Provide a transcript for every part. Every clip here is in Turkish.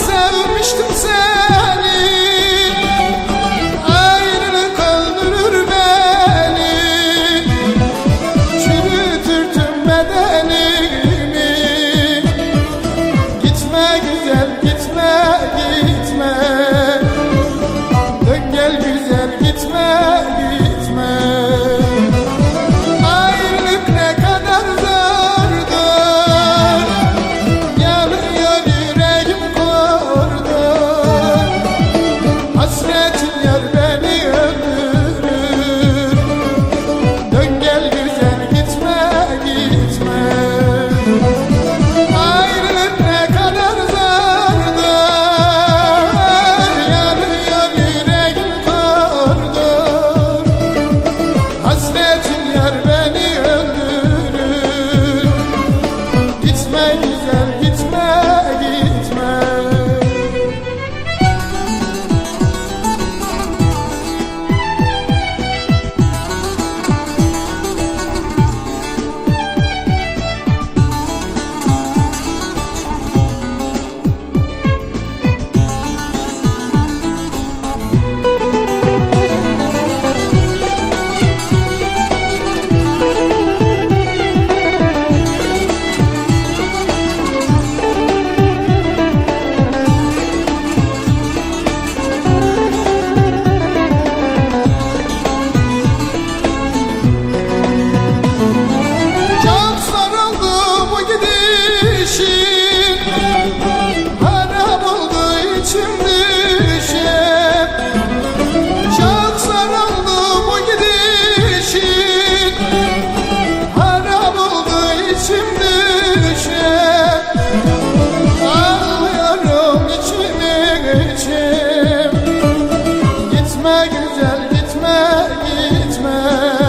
Seven. ver beni gitme gitme.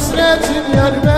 Hasretin yar